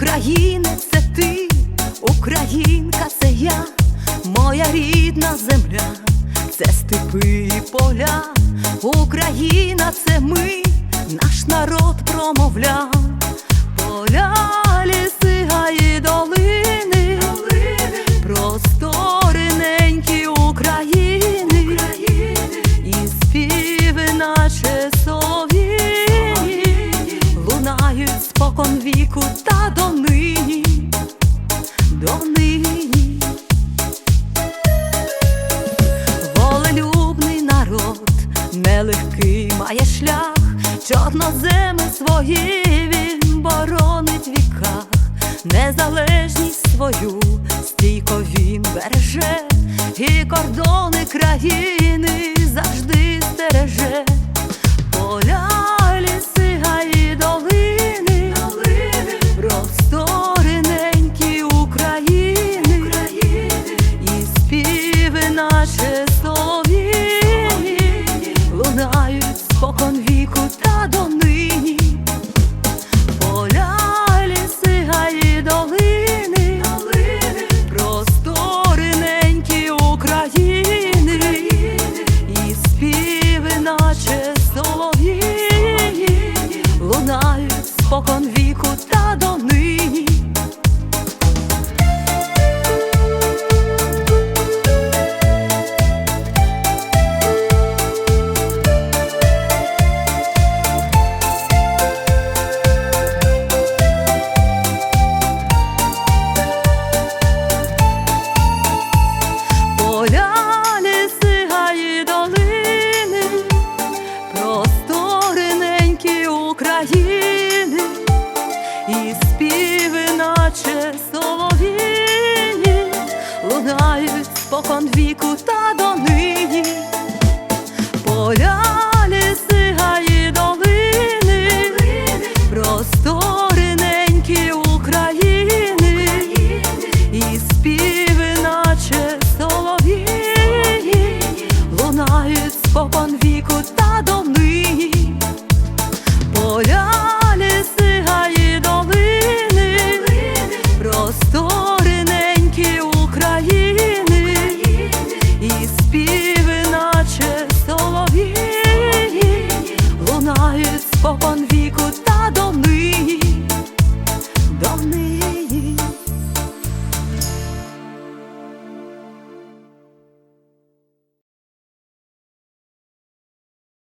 Українець це ти, Українка, це я, моя рідна земля, це степи і поля, Україна, це ми, наш народ промовляв, поля ліс. Спокон віку та донині, донині. Волелюбний народ, нелегкий має шлях, чорноземи свої він боронить в віках, незалежність свою стійко він береже, і кордони країни завжди стереже. України, і співи, наче солов'ї, лунають спокон віку та донині. Поля, ліси, гаї, долини, простори ненькі України, і співи, наче солов'ї, лунають спокон віку та донині.